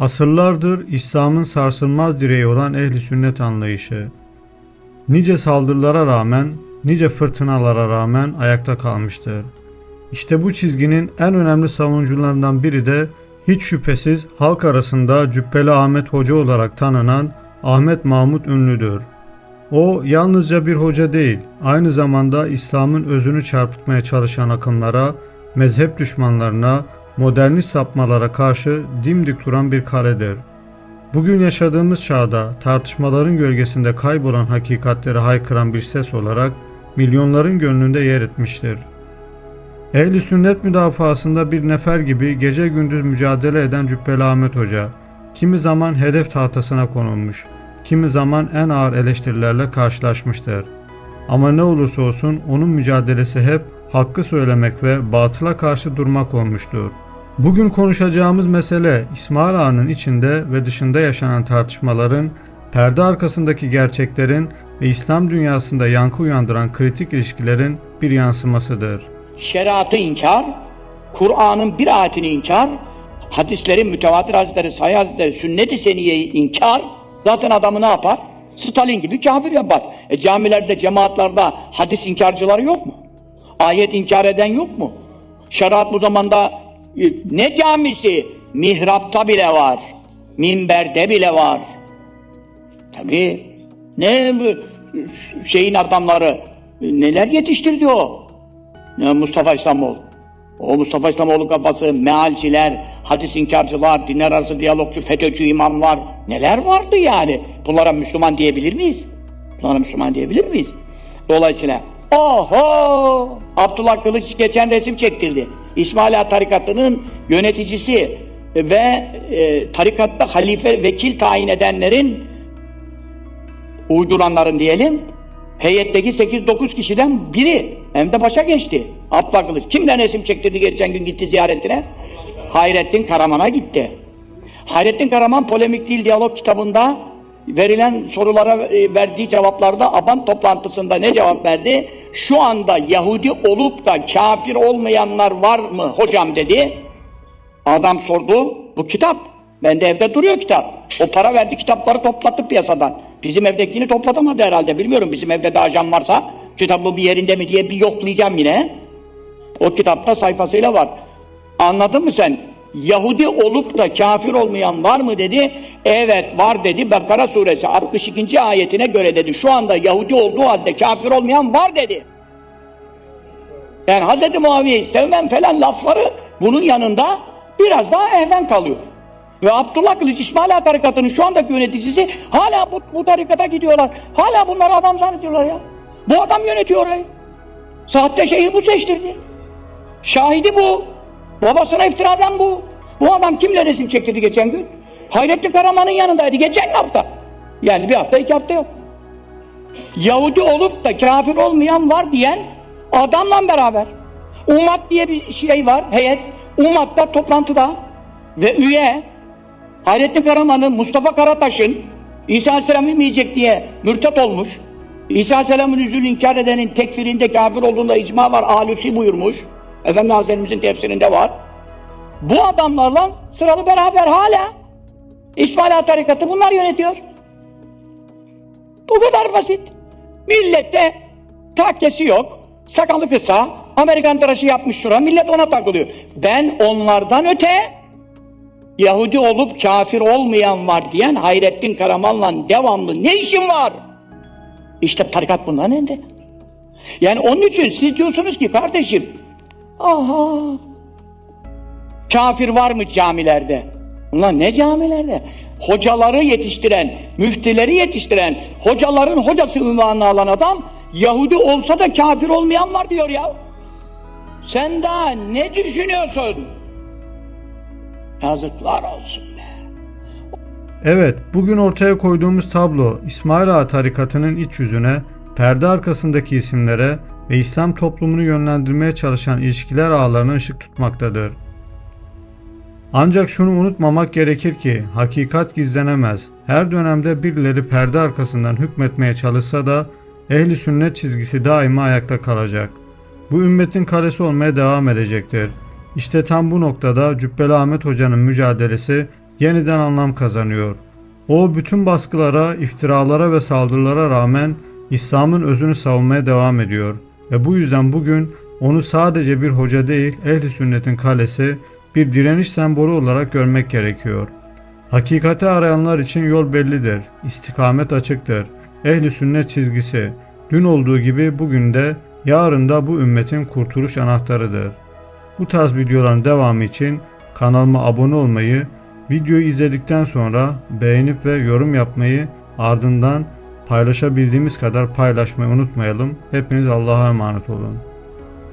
Asırlardır İslam'ın sarsılmaz direği olan ehli sünnet anlayışı. Nice saldırılara rağmen, nice fırtınalara rağmen ayakta kalmıştır. İşte bu çizginin en önemli savunucularından biri de hiç şüphesiz halk arasında Cübbeli Ahmet Hoca olarak tanınan Ahmet Mahmut Ünlüdür. O yalnızca bir hoca değil, aynı zamanda İslam'ın özünü çarpıtmaya çalışan akımlara, mezhep düşmanlarına, modernist sapmalara karşı dimdik duran bir kaledir. Bugün yaşadığımız çağda tartışmaların gölgesinde kaybolan hakikatleri haykıran bir ses olarak milyonların gönlünde yer etmiştir. Ehli sünnet müdafasında bir nefer gibi gece gündüz mücadele eden Cübbeli Ahmet Hoca, kimi zaman hedef tahtasına konulmuş, kimi zaman en ağır eleştirilerle karşılaşmıştır. Ama ne olursa olsun onun mücadelesi hep hakkı söylemek ve batıla karşı durmak olmuştur. Bugün konuşacağımız mesele İsmail Ağa'nın içinde ve dışında yaşanan tartışmaların, perde arkasındaki gerçeklerin ve İslam dünyasında yankı uyandıran kritik ilişkilerin bir yansımasıdır. şeriatı inkar, Kur'an'ın bir ayetini inkar, hadislerin mütevatir hadisleri, sahih hadisleri, sünnet-i seniyeyi inkar, zaten adamı ne yapar? Stalin gibi kafir yapar. E camilerde, cemaatlerde hadis inkarcıları yok mu? Ayet inkar eden yok mu? Şeriat bu zamanda ne camisi? Mihrapta bile var. Minberde bile var. Tabii. Ne şeyin adamları neler yetiştirdi o? Mustafa İslamoğlu. O Mustafa İslamoğlu kafası, mealciler, hadis inkarcılar, dinler arası diyalogçu, FETÖ'cü imamlar neler vardı yani? Bunlara Müslüman diyebilir miyiz? Bunlara Müslüman diyebilir miyiz? Dolayısıyla oho! Abdullah Kılıç geçen resim çektirdi. İsmaila tarikatının yöneticisi ve e, tarikatta halife vekil tayin edenlerin uyduranların diyelim heyetteki 8-9 kişiden biri hem de başa geçti. Abdullah Kılıç. Kimden resim çektirdi geçen gün gitti ziyaretine? Hayrettin Karaman'a gitti. Hayrettin Karaman polemik değil diyalog kitabında verilen sorulara e, verdiği cevaplarda aban toplantısında ne cevap verdi? Şu anda Yahudi olup da kafir olmayanlar var mı hocam dedi. Adam sordu, bu kitap. Bende evde duruyor kitap. O para verdi kitapları toplattı piyasadan. Bizim evdekini toplatamadı herhalde. Bilmiyorum bizim evde de ajan varsa kitabı bir yerinde mi diye bir yoklayacağım yine. O kitapta sayfasıyla var. Anladın mı sen? Yahudi olup da kafir olmayan var mı dedi. Evet var dedi. Bakara suresi 62. ayetine göre dedi. Şu anda Yahudi olduğu halde kafir olmayan var dedi. Yani Hz. Muaviye'yi sevmem falan lafları bunun yanında biraz daha ehven kalıyor. Ve Abdullah Kılıç İsmail Ağa tarikatının şu andaki yöneticisi hala bu, bu tarikata gidiyorlar. Hala bunları adam zannediyorlar ya. Bu adam yönetiyor orayı. Sahte şeyi bu seçtirdi. Şahidi bu. Babasına iftira eden bu. Bu adam kimle resim çektirdi geçen gün? Hayrettin Karaman'ın yanındaydı geçen hafta. Yani bir hafta iki hafta yok. Yahudi olup da kafir olmayan var diyen adamla beraber. Ummat diye bir şey var, heyet. Ummat'ta toplantıda ve üye Hayrettin Karaman'ın, Mustafa Karataş'ın İsa Aleyhisselam inmeyecek diye mürtet olmuş. İsa Aleyhisselam'ın yüzünü inkar edenin tekfirinde kafir olduğunda icma var, Alusi buyurmuş. Efendi Hazretlerimizin tefsirinde var. Bu adamlarla sıralı beraber hala İsmaila tarikatı bunlar yönetiyor. Bu kadar basit. Millette takkesi yok, sakalı kısa, Amerikan tıraşı yapmış şura, millet ona takılıyor. Ben onlardan öte Yahudi olup kafir olmayan var diyen Hayrettin Karaman'la devamlı ne işin var? İşte tarikat bunların elinde. Yani onun için siz diyorsunuz ki kardeşim, aha, kafir var mı camilerde? Ulan ne camilerde? Hocaları yetiştiren, müftileri yetiştiren, hocaların hocası ünvanını alan adam, Yahudi olsa da kafir olmayan var diyor ya. Sen daha ne düşünüyorsun? Yazıklar olsun be. Evet, bugün ortaya koyduğumuz tablo İsmail Ağa tarikatının iç yüzüne, perde arkasındaki isimlere ve İslam toplumunu yönlendirmeye çalışan ilişkiler ağlarına ışık tutmaktadır. Ancak şunu unutmamak gerekir ki hakikat gizlenemez. Her dönemde birileri perde arkasından hükmetmeye çalışsa da ehli sünnet çizgisi daima ayakta kalacak. Bu ümmetin kalesi olmaya devam edecektir. İşte tam bu noktada Cübbeli Ahmet Hoca'nın mücadelesi yeniden anlam kazanıyor. O bütün baskılara, iftiralara ve saldırılara rağmen İslam'ın özünü savunmaya devam ediyor ve bu yüzden bugün onu sadece bir hoca değil, ehli sünnetin kalesi, bir direniş sembolü olarak görmek gerekiyor. Hakikati arayanlar için yol bellidir, istikamet açıktır. Ehli sünnet çizgisi, dün olduğu gibi bugün de, yarın da bu ümmetin kurtuluş anahtarıdır. Bu tarz videoların devamı için kanalıma abone olmayı, videoyu izledikten sonra beğenip ve yorum yapmayı ardından paylaşabildiğimiz kadar paylaşmayı unutmayalım. Hepiniz Allah'a emanet olun.